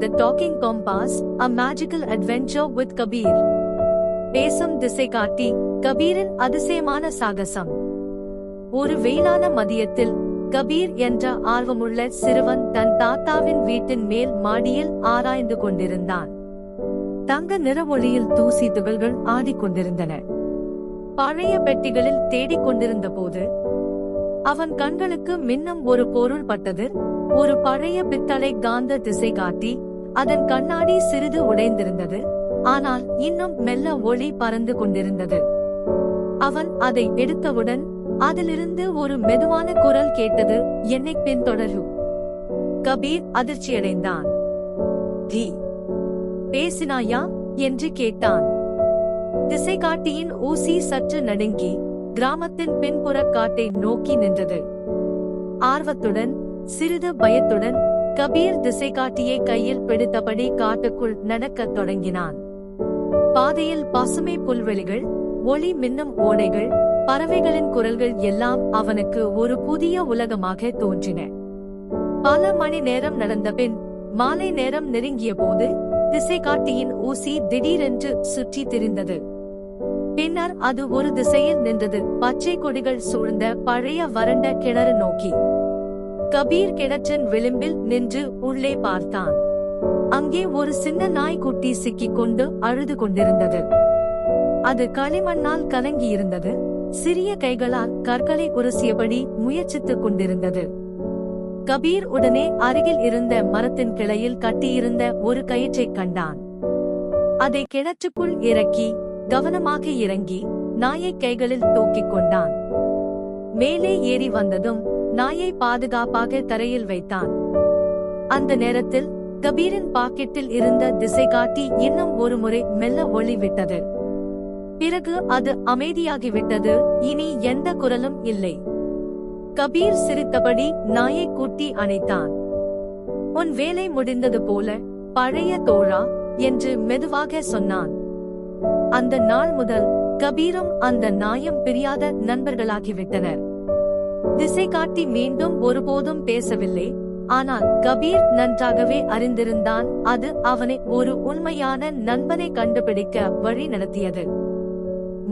The Talking Compass, A Magical Adventure with Kabir. பேசும் திசை காட்டி கபீரின் அதிசயமான சாகசம். ஒரு வெயிலான மதியத்தில் கபீர் என்ற ஆர்வமுள்ள சிறுவன் தன் தாத்தாவின் வீட்டின் மேல் மாடியில் ஆராய்ந்து கொண்டிருந்தான். தங்க நிற ஒளியில் தூசி துகள்கள் ஆடிக்கொண்டிருந்தன பழைய பெட்டிகளில் தேடிக் கொண்டிருந்த போது அவன் கண்களுக்கு மின்னும் ஒரு பொருள் பட்டது ஒரு பழைய பித்தளை காந்த திசை காட்டி அதன் கண்ணாடி சிறிது உடைந்திருந்தது. ஆனால் இன்னும் மெல்ல ஒளி பறந்து கொண்டிருந்தது. அவன் அதை எடுத்தவுடன் அதிலிருந்து ஒரு மெதுவான குரல் கேட்டது என்னை பின்தொடரு கபீர் அதிர்ச்சியடைந்தான். தி பேசினாயா? என்று கேட்டான். திசைகாட்டியின் ஊசி சற்று நடுங்கி கிராமத்தின் பின்புற காட்டை நோக்கி நின்றது. ஆர்வத்துடன் சிறிது பயத்துடன் கபீர் திசைகாட்டியை கையில் பிடித்தபடி காட்டுக்குள் நடக்கத் தொடங்கினான். பாதையில் பசுமை புல்வெளிகள் ஒளி மின்னும் ஓடைகள் பறவைகளின் குரல்கள் எல்லாம் அவனுக்கு ஒரு புதிய உலகமாக தோன்றின. பல மணி நேரம் நடந்த பின் மாலை நேரம் நெருங்கிய போது திசைகாட்டியின் ஊசி திடீரென்று சுற்றி திரிந்தது. பின்னர் அது ஒரு திசையில் நின்றது பச்சை கொடிகள் சூழ்ந்த பழைய வறண்ட கிணறு நோக்கி. கபீர் கிணற்றின் விளிம்பில் நின்று உள்ளே பார்த்தான். அங்கே ஒரு சின்ன நாய்க்குட்டி சிக்கிக் கொண்டு அழுது கொண்டிருந்தது. அது களிமண்ணால் கலங்கியிருந்தது. சிறிய கைகளால் கற்களை உரசியபடி முயற்சித்துக் கொண்டிருந்தது. கபீர் உடனே அருகில் இருந்த மரத்தின் கிளையில் கட்டியிருந்த ஒரு கயிற்றைக் கண்டான். அதை கிணற்றுக்குள் இறக்கி கவனமாக இறங்கி நாயை கைகளில் தூக்கிக் கொண்டான். மேலே ஏறி வந்ததும் நாயை பாதுகாப்பாக தரையில் வைத்தான். அந்த நேரத்தில் கபீரின் பாக்கெட்டில் இருந்த திசை காட்டி இன்னும் ஒரு முறை மெல்ல ஒளி விட்டது பிறகு அது அமைதியாகிவிட்டது இனி எந்த குரலும் இல்லை. கபீர் சிரித்தபடி நாயை கூட்டி அணைத்தான். உன் வேலை முடிந்தது போல பழைய தோழா என்று மெதுவாக சொன்னான். அந்த நாள் முதல் கபீரும் அந்த நாயும் பிரியாத நண்பர்களாகிவிட்டனர். திசை காட்டி மீண்டும் ஒருபோதும் பேசவில்லை. ஆனால் கபீர் நன்றாகவே அறிந்திருந்தான் அது அவனை ஒரு உண்மையான நண்பனை கண்டுபிடிக்க வழி நடத்தியது.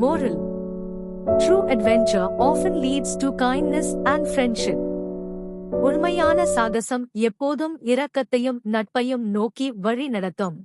Moral. True adventure often leads to kindness and friendship உண்மையான சாகசம் எப்போதும் இரக்கத்தையும் நட்பையும் நோக்கி வழி நடத்தும்.